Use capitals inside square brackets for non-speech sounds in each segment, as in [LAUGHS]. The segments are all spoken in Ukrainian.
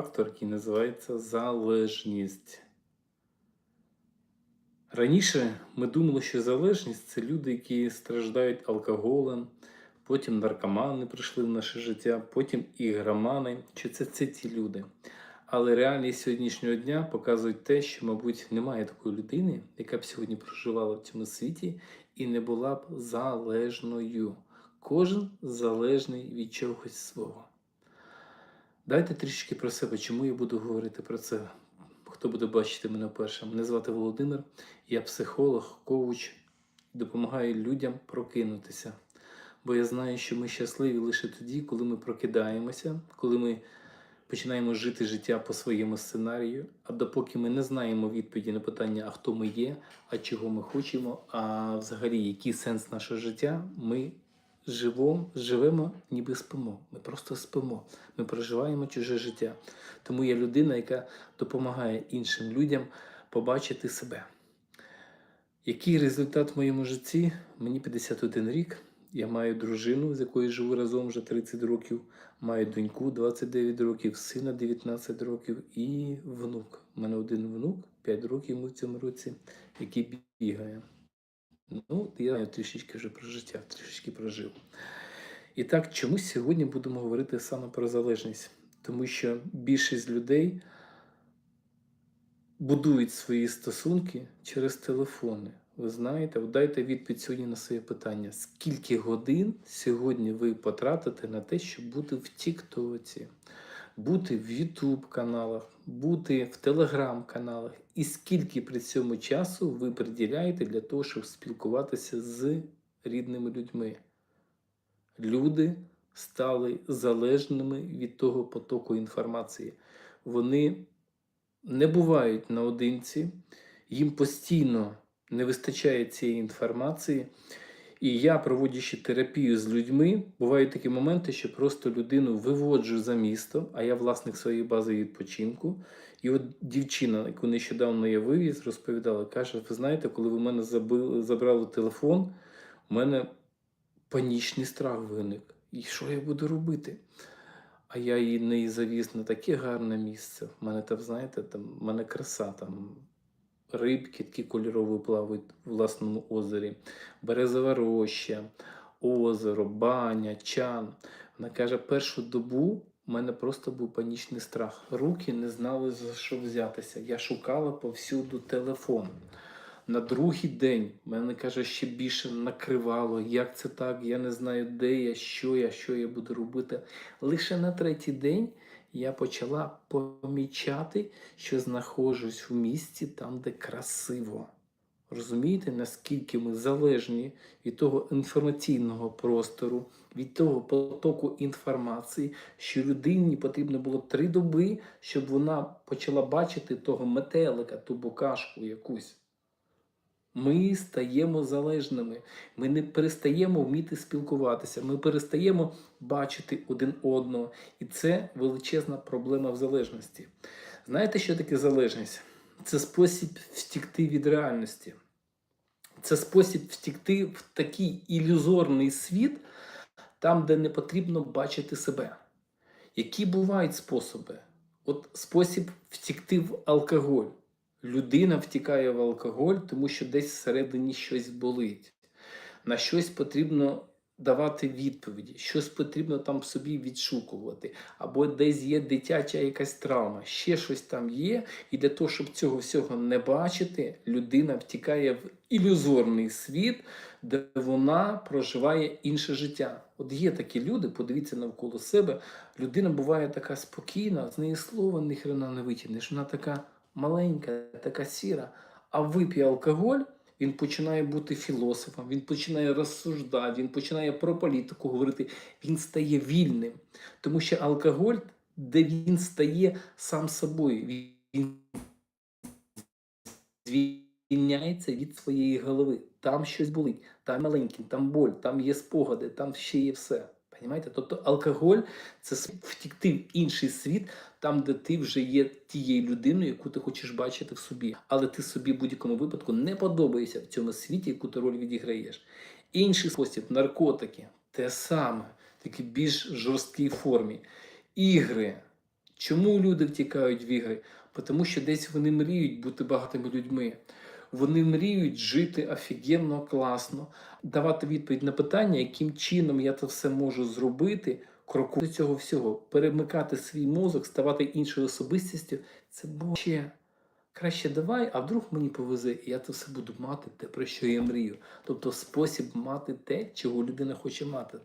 фактор, називається залежність. Раніше ми думали, що залежність це люди, які страждають алкоголем, потім наркомани прийшли в наше життя, потім ігромани, чи це, це ті люди. Але реальність сьогоднішнього дня показує те, що, мабуть, немає такої людини, яка б сьогодні проживала в цьому світі і не була б залежною. Кожен залежний від чогось свого. Дайте трішки про себе, чому я буду говорити про це. Хто буде бачити мене першим? Мене звати Володимир, я психолог, коуч, допомагаю людям прокинутися. Бо я знаю, що ми щасливі лише тоді, коли ми прокидаємося, коли ми починаємо жити життя по своєму сценарію. А допоки ми не знаємо відповіді на питання, а хто ми є, а чого ми хочемо, а взагалі який сенс нашого життя, ми живемо, живемо, ніби спимо. Ми просто спимо. Ми проживаємо чуже життя. Тому я людина, яка допомагає іншим людям побачити себе. Який результат в моєму житті? Мені 51 рік. Я маю дружину, з якою живу разом вже 30 років, маю доньку 29 років, сина 19 років і внук. У мене один внук, 5 років йому в цьому році, який бігає. Ну, я трішечки вже про життя, трішечки прожив. І так, чомусь сьогодні будемо говорити саме про залежність, тому що більшість людей будують свої стосунки через телефони. Ви знаєте, дайте відповідь сьогодні на своє питання. Скільки годин сьогодні ви потратите на те, щоб бути в Тіктоці, бути в Ютуб каналах, бути в Телеграм-каналах? І скільки при цьому часу ви приділяєте для того, щоб спілкуватися з рідними людьми? Люди стали залежними від того потоку інформації. Вони не бувають наодинці, їм постійно не вистачає цієї інформації. І я, проводячи терапію з людьми, бувають такі моменти, що просто людину виводжу за місто, а я власник своєї бази відпочинку. І от дівчина, яку нещодавно я вивіз, розповідала, каже: ви знаєте, коли ви мене забили, забрали телефон, у мене панічний страх виник. І що я буду робити? А я її не завіз на таке гарне місце. У мене там, знаєте, там в мене краса, там рибки такі кольорові плавають в власному озері, березова роща, озеро, баня, чан. Вона каже, першу добу у мене просто був панічний страх. Руки не знали, за що взятися. Я шукала повсюду телефон. На другий день мене каже, ще більше накривало. Як це так? Я не знаю, де я, що я, що я буду робити. Лише на третій день я почала помічати, що знаходжусь в місці там, де красиво. Розумієте, наскільки ми залежні від того інформаційного простору, від того потоку інформації, що людині потрібно було три доби, щоб вона почала бачити того метелика, ту букашку якусь. Ми стаємо залежними, ми не перестаємо вміти спілкуватися, ми перестаємо бачити один одного. І це величезна проблема в залежності. Знаєте, що таке залежність? Це спосіб втікти від реальності. Це спосіб втікти в такий ілюзорний світ, там, де не потрібно бачити себе. Які бувають способи? От спосіб втікти в алкоголь. Людина втікає в алкоголь, тому що десь всередині щось болить. На щось потрібно давати відповіді, щось потрібно там собі відшукувати. Або десь є дитяча якась травма, ще щось там є. І для того, щоб цього всього не бачити, людина втікає в ілюзорний світ, де вона проживає інше життя. От є такі люди, подивіться навколо себе. Людина буває така спокійна, з неї слова ніхрена не витягнеш. Вона така маленька, така сіра, а вип'є алкоголь, він починає бути філософом, він починає розсуждати, він починає про політику говорити, він стає вільним. Тому що алкоголь, де він стає сам собою, він звільняється від своєї голови. Там щось болить, там маленький, там боль, там є спогади, там ще є все. Понимаєте? Тобто алкоголь це втікти в інший світ, там, де ти вже є тією людиною, яку ти хочеш бачити в собі. Але ти собі в будь-якому випадку не подобаєшся в цьому світі, яку ти роль відіграєш. Інший спосіб наркотики те саме, тільки більш жорсткій формі. Ігри. Чому люди втікають в ігри? Тому що десь вони мріють бути багатими людьми. Вони мріють жити офігенно, класно, давати відповідь на питання, яким чином я це все можу зробити, кроку до цього всього, перемикати свій мозок, ставати іншою особистістю. Це ще краще давай, а вдруг мені повезе, і я це все буду мати, те, про що я мрію. Тобто спосіб мати те, чого людина хоче мати.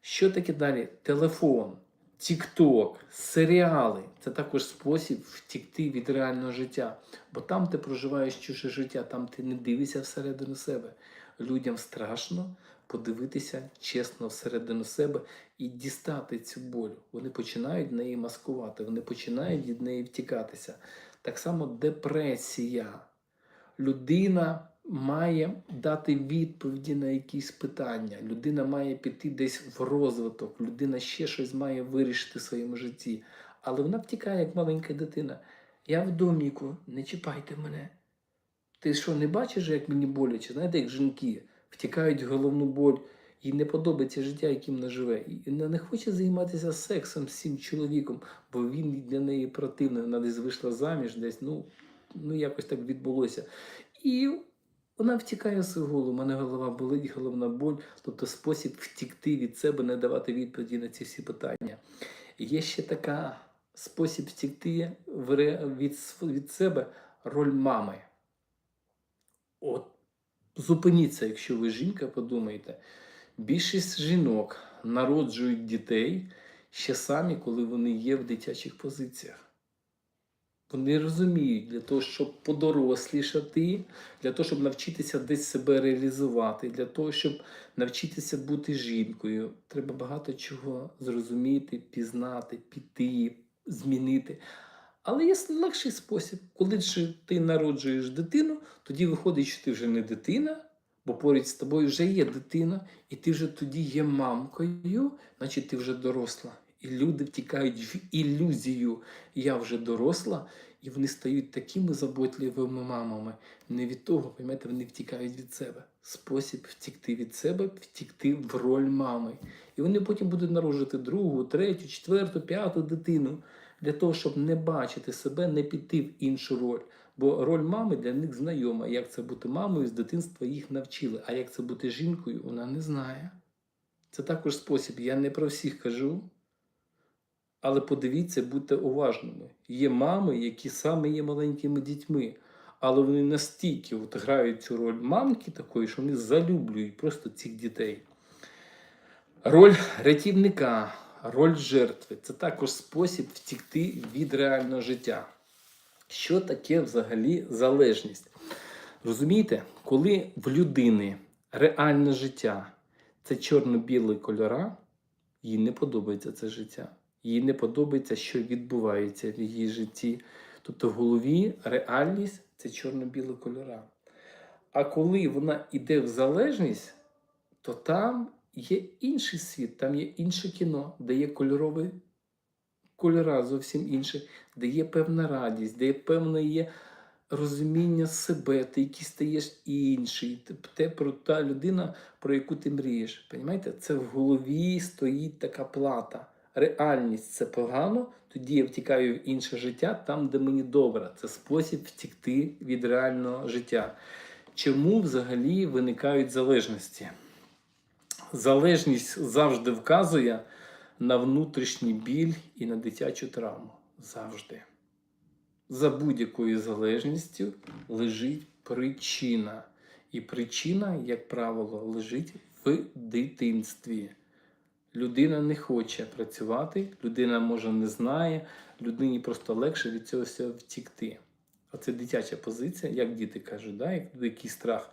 Що таке далі? Телефон, Тік-Ток, серіали це також спосіб втікти від реального життя. Бо там ти проживаєш чуже життя, там ти не дивишся всередину себе. Людям страшно подивитися чесно всередину себе і дістати цю боль. Вони починають неї маскувати, вони починають від неї втікатися. Так само депресія. Людина має дати відповіді на якісь питання. Людина має піти десь в розвиток, людина ще щось має вирішити в своєму житті. Але вона втікає, як маленька дитина. Я в доміку, не чіпайте мене. Ти що, не бачиш, як мені боляче? Знаєте, як жінки втікають в головну боль, їй не подобається життя, яким вона живе. І вона не хоче займатися сексом з цим чоловіком, бо він для неї противний. Вона десь вийшла заміж, десь, ну, ну якось так відбулося. І вона втікає з голову, у мене голова болить, головна боль, тобто спосіб втікти від себе, не давати відповіді на ці всі питання. Є ще така спосіб втікти від, від себе роль мами. От зупиніться, якщо ви жінка, подумайте. Більшість жінок народжують дітей ще самі, коли вони є в дитячих позиціях. Вони розуміють, для того, щоб подорослішати, для того, щоб навчитися десь себе реалізувати, для того, щоб навчитися бути жінкою, треба багато чого зрозуміти, пізнати, піти, змінити. Але є легший спосіб. Коли ж ти народжуєш дитину, тоді виходить, що ти вже не дитина, бо поряд з тобою вже є дитина, і ти вже тоді є мамкою, значить ти вже доросла. І люди втікають в ілюзію. Я вже доросла, і вони стають такими заботливими мамами. Не від того, розумієте, вони втікають від себе. Спосіб втікти від себе, втікти в роль мами. І вони потім будуть народжувати другу, третю, четверту, п'яту дитину для того, щоб не бачити себе, не піти в іншу роль. Бо роль мами для них знайома. Як це бути мамою з дитинства їх навчили. А як це бути жінкою, вона не знає. Це також спосіб. Я не про всіх кажу. Але подивіться, будьте уважними. Є мами, які саме є маленькими дітьми, але вони настільки от грають цю роль мамки такої, що вони залюблюють просто цих дітей. Роль рятівника, роль жертви це також спосіб втікти від реального життя. Що таке взагалі залежність? Розумієте, коли в людини реальне життя це чорно-білий кольора, їй не подобається це життя. Їй не подобається, що відбувається в її житті. Тобто в голові реальність це чорно-білі кольора. А коли вона йде в залежність, то там є інший світ, там є інше кіно, де є кольорові кольора зовсім інші, де є певна радість, де є певне є розуміння себе, ти який стаєш інший, те- про та людина, про яку ти мрієш. Понімаєте? Це в голові стоїть така плата. Реальність це погано, тоді я втікаю в інше життя, там, де мені добре. Це спосіб втікти від реального життя. Чому взагалі виникають залежності? Залежність завжди вказує на внутрішній біль і на дитячу травму. Завжди. За будь-якою залежністю лежить причина. І причина, як правило, лежить в дитинстві. Людина не хоче працювати, людина може не знає, людині просто легше від цього всього втікти. Оце дитяча позиція, як діти кажуть, да? як який страх.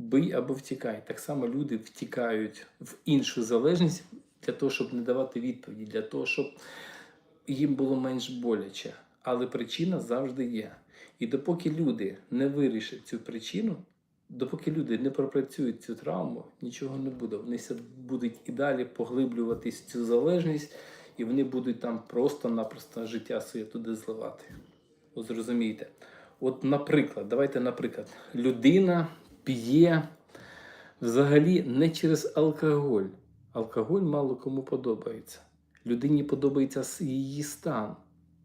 Бий або втікай. Так само люди втікають в іншу залежність для того, щоб не давати відповіді, для того, щоб їм було менш боляче. Але причина завжди є. І допоки люди не вирішать цю причину, допоки люди не пропрацюють цю травму, нічого не буде. Вони будуть і далі поглиблюватись в цю залежність, і вони будуть там просто-напросто життя своє туди зливати. Зрозумієте. От, наприклад, давайте, наприклад, людина п'є взагалі не через алкоголь. Алкоголь мало кому подобається. Людині подобається її стан.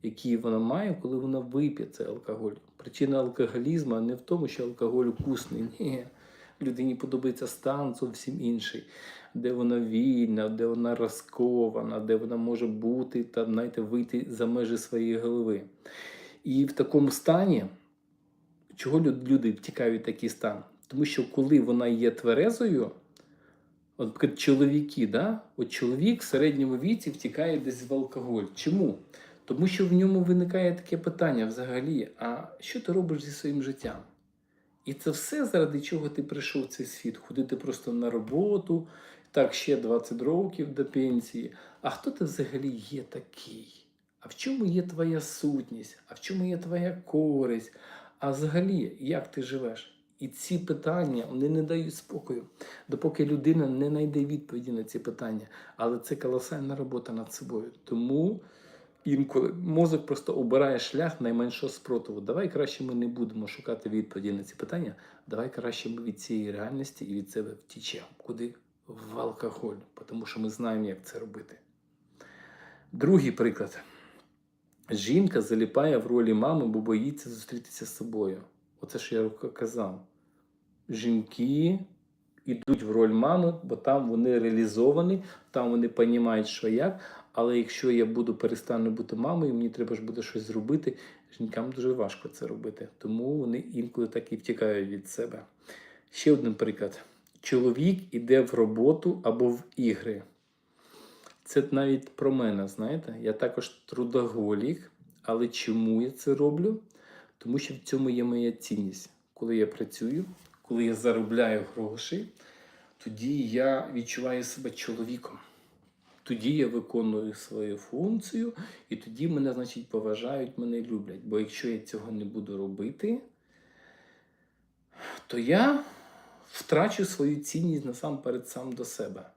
який вона має, коли вона вип'є цей алкоголь. Причина алкоголізму не в тому, що алкоголь вкусний. [LAUGHS] Ні. Людині подобається стан зовсім інший, де вона вільна, де вона розкована, де вона може бути та знаєте, вийти за межі своєї голови. І в такому стані, чого люди втікають в такий стан? Тому що коли вона є тверезою, от наприклад, чоловіки, да? от чоловік в середньому віці втікає десь в алкоголь. Чому? Тому що в ньому виникає таке питання взагалі: а що ти робиш зі своїм життям? І це все, заради чого ти прийшов в цей світ? Ходити просто на роботу, так ще 20 років до пенсії. А хто ти взагалі є такий? А в чому є твоя сутність? А в чому є твоя користь? А взагалі, як ти живеш? І ці питання вони не дають спокою, допоки людина не знайде відповіді на ці питання. Але це колосальна робота над собою. Тому інколи мозок просто обирає шлях найменшого спротиву. Давай краще ми не будемо шукати відповіді на ці питання. Давай краще ми від цієї реальності і від себе втічемо. Куди? В алкоголь, тому що ми знаємо, як це робити. Другий приклад. Жінка заліпає в ролі мами, бо боїться зустрітися з собою. Оце що я казав. Жінки йдуть в роль мами, бо там вони реалізовані, там вони розуміють, що як. Але якщо я буду перестану бути мамою, мені треба ж буде щось зробити. Жінкам дуже важко це робити. Тому вони інколи так і втікають від себе. Ще один приклад: чоловік іде в роботу або в ігри. Це навіть про мене, знаєте, я також трудоголік, але чому я це роблю? Тому що в цьому є моя цінність. Коли я працюю, коли я заробляю гроші, тоді я відчуваю себе чоловіком. Тоді я виконую свою функцію, і тоді мене, значить, поважають, мене люблять. Бо якщо я цього не буду робити, то я втрачу свою цінність насамперед сам до себе.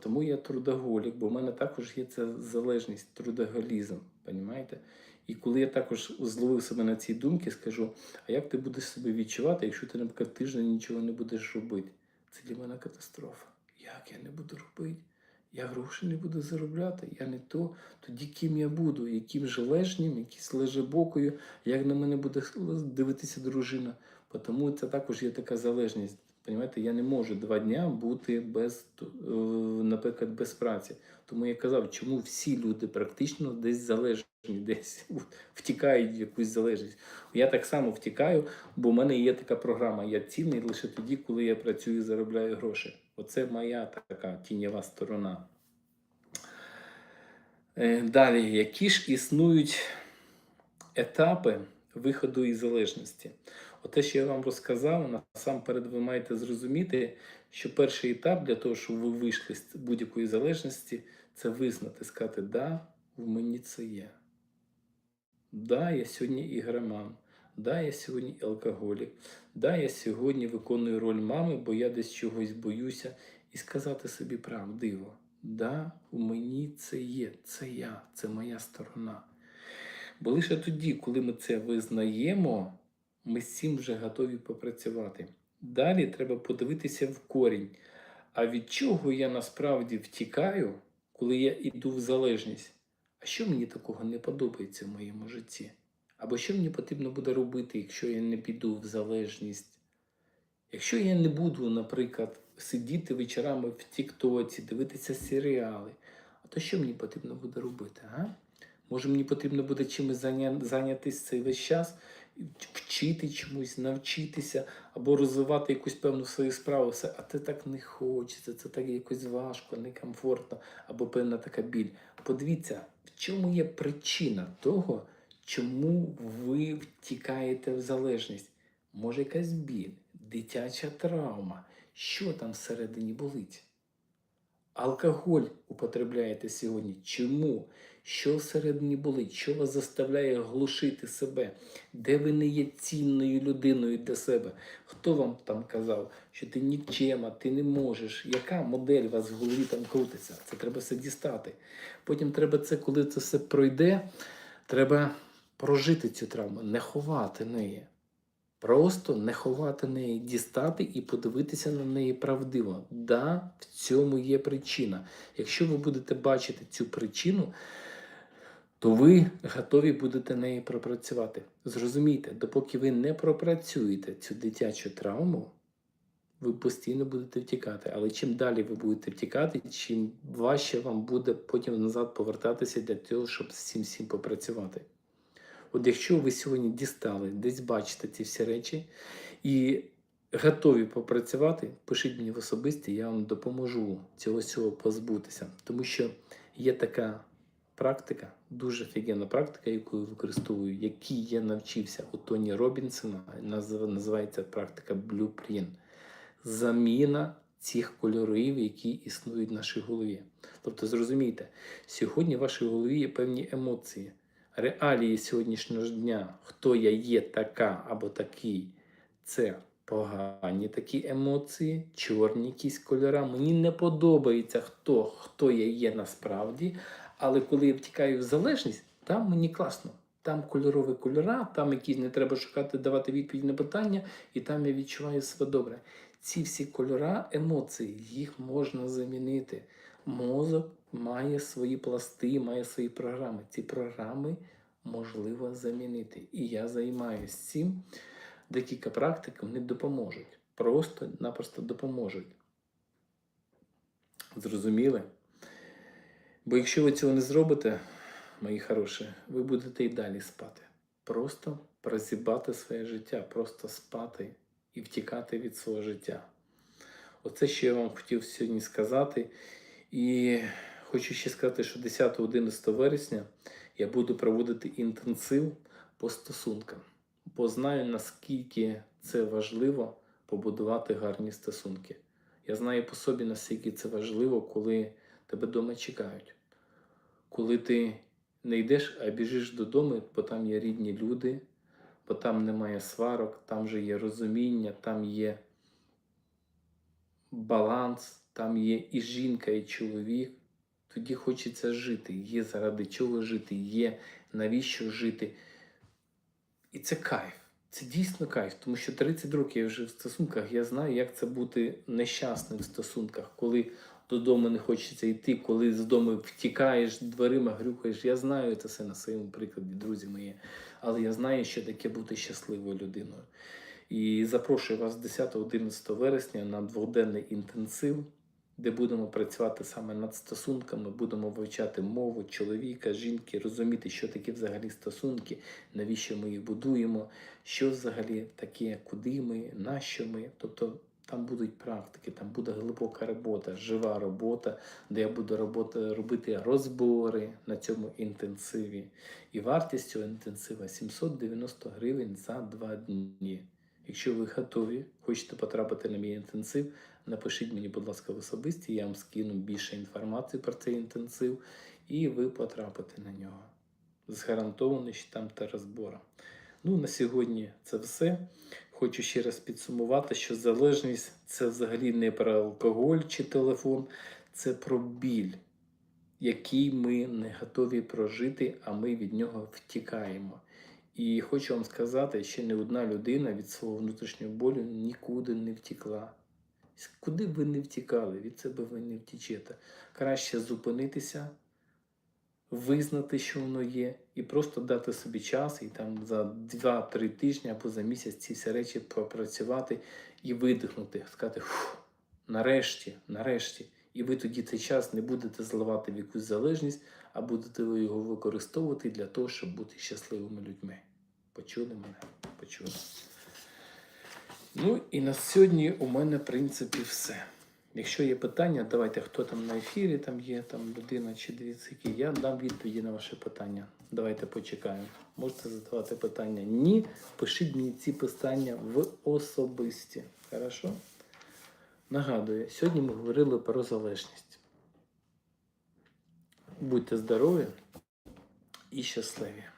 Тому я трудоголік, бо в мене також є ця залежність, трудоголізм. Понімаєте? І коли я також зловив себе на ці думки, скажу: а як ти будеш себе відчувати, якщо ти, наприклад, тиждень нічого не будеш робити? Це для мене катастрофа. Як я не буду робити? Я гроші не буду заробляти, я не то. Тоді ким я буду, яким же лежнім, якийсь лежебокою, як на мене буде дивитися дружина. Тому це також є така залежність. Понімаєте, я не можу два дня бути без, е, наприклад, без праці. Тому я казав, чому всі люди практично десь залежні, [LAUGHS] десь втікають в якусь залежність. Я так само втікаю, бо в мене є така програма. Я цінний лише тоді, коли я працюю і заробляю гроші. Оце моя така тіньова сторона. Е, Далі, які ж існують етапи виходу із залежності? Оте, що я вам розказав, насамперед ви маєте зрозуміти, що перший етап для того, щоб ви вийшли з будь-якої залежності, це визнати, сказати, да, в мені це є. Да, я сьогодні ігроман. Да, я сьогодні алкоголік. Да, я сьогодні виконую роль мами, бо я десь чогось боюся, і сказати собі правдиво. Да, у мені це є, це я, це моя сторона. Бо лише тоді, коли ми це визнаємо, ми з цим вже готові попрацювати. Далі треба подивитися в корінь. А від чого я насправді втікаю, коли я йду в залежність? А що мені такого не подобається в моєму житті? Або що мені потрібно буде робити, якщо я не піду в залежність? Якщо я не буду, наприклад, сидіти вечорами в Тіктоці, дивитися серіали, а то що мені потрібно буде робити? А? Може, мені потрібно буде чимось зайнятися цей весь час, вчити чомусь, навчитися або розвивати якусь певну свою справу, все, а це так не хочеться, це так якось важко, некомфортно, або певна така біль. Подивіться, в чому є причина того, чому ви втікаєте в залежність? Може, якась біль, дитяча травма, що там всередині болить? Алкоголь употребляєте сьогодні. Чому? Що всередині болить? Що вас заставляє глушити себе? Де ви не є цінною людиною для себе? Хто вам там казав, що ти нікчема, ти не можеш? Яка модель у вас в голові там крутиться? Це треба все дістати. Потім треба це, коли це все пройде, треба прожити цю травму, не ховати неї. Просто не ховати неї, дістати і подивитися на неї правдиво. Да, в цьому є причина. Якщо ви будете бачити цю причину, то ви готові будете неї пропрацювати. Зрозумійте, допоки ви не пропрацюєте цю дитячу травму, ви постійно будете втікати. Але чим далі ви будете втікати, чим важче вам буде потім назад повертатися для того, щоб з цим всім попрацювати. От якщо ви сьогодні дістали, десь бачите ці всі речі і готові попрацювати, пишіть мені в особисті, я вам допоможу цього всього позбутися. Тому що є така практика, дуже офігенна практика, яку я використовую, якій я навчився у Тоні Робінсона, називається практика Blueprint. Заміна цих кольорів, які існують в нашій голові. Тобто, зрозумійте, сьогодні в вашій голові є певні емоції. Реалії сьогоднішнього дня, хто я є така або такий, це погані такі емоції, чорні якісь кольора. Мені не подобається хто, хто я є насправді. Але коли я втікаю в залежність, там мені класно. Там кольорові кольора, там якісь не треба шукати, давати відповідь на питання, і там я відчуваю себе добре. Ці всі кольора, емоції, їх можна замінити. Мозок має свої пласти, має свої програми. Ці програми можливо замінити. І я займаюся цим. Декілька практик вони допоможуть. Просто-напросто допоможуть. Зрозуміли? Бо якщо ви цього не зробите, мої хороші, ви будете і далі спати. Просто прозібати своє життя, просто спати і втікати від свого життя. Оце, що я вам хотів сьогодні сказати. І хочу ще сказати, що 10-11 вересня я буду проводити інтенсив по стосункам, бо знаю, наскільки це важливо побудувати гарні стосунки. Я знаю по собі, наскільки це важливо, коли тебе вдома чекають. Коли ти не йдеш, а біжиш додому, бо там є рідні люди, бо там немає сварок, там же є розуміння, там є баланс, там є і жінка, і чоловік. Тоді хочеться жити. Є заради чого жити, є навіщо жити. І це кайф. Це дійсно кайф, тому що 30 років я вже в стосунках, я знаю, як це бути нещасним в стосунках, коли додому не хочеться йти, коли з дому втікаєш, дверима грюкаєш. Я знаю це все на своєму прикладі, друзі мої. Але я знаю, що таке бути щасливою людиною. І запрошую вас 10-11 вересня на дводенний інтенсив, де будемо працювати саме над стосунками, будемо вивчати мову чоловіка, жінки, розуміти, що таке взагалі стосунки, навіщо ми їх будуємо, що взагалі таке, куди ми, на що ми. Тобто там будуть практики, там буде глибока робота, жива робота, де я буду робота, робити розбори на цьому інтенсиві. І вартість цього інтенсива 790 гривень за два дні. Якщо ви готові, хочете потрапити на мій інтенсив, напишіть мені, будь ласка, в особисті, я вам скину більше інформації про цей інтенсив, і ви потрапите на нього. З гарантованим там та розбором. Ну, на сьогодні це все. Хочу ще раз підсумувати, що залежність це взагалі не про алкоголь чи телефон, це про біль, який ми не готові прожити, а ми від нього втікаємо. І хочу вам сказати, що не одна людина від свого внутрішнього болю нікуди не втікла. Куди б ви не втікали, від себе ви не втічете. Краще зупинитися, визнати, що воно є, і просто дати собі час і там за 2-3 тижні або за місяць ці всі речі попрацювати і видихнути, сказати, фу, нарешті, нарешті. І ви тоді цей час не будете зливати в якусь залежність, а будете ви його використовувати для того, щоб бути щасливими людьми. Почули мене? Почули. Ну і на сьогодні у мене, в принципі, все. Якщо є питання, давайте, хто там на ефірі, там є там людина чи які, я дам відповіді на ваші питання. Давайте почекаємо. Можете задавати питання. Ні, пишіть мені ці питання в особисті. Хорошо? Нагадую, сьогодні ми говорили про залежність. Будьте здорові і щасливі!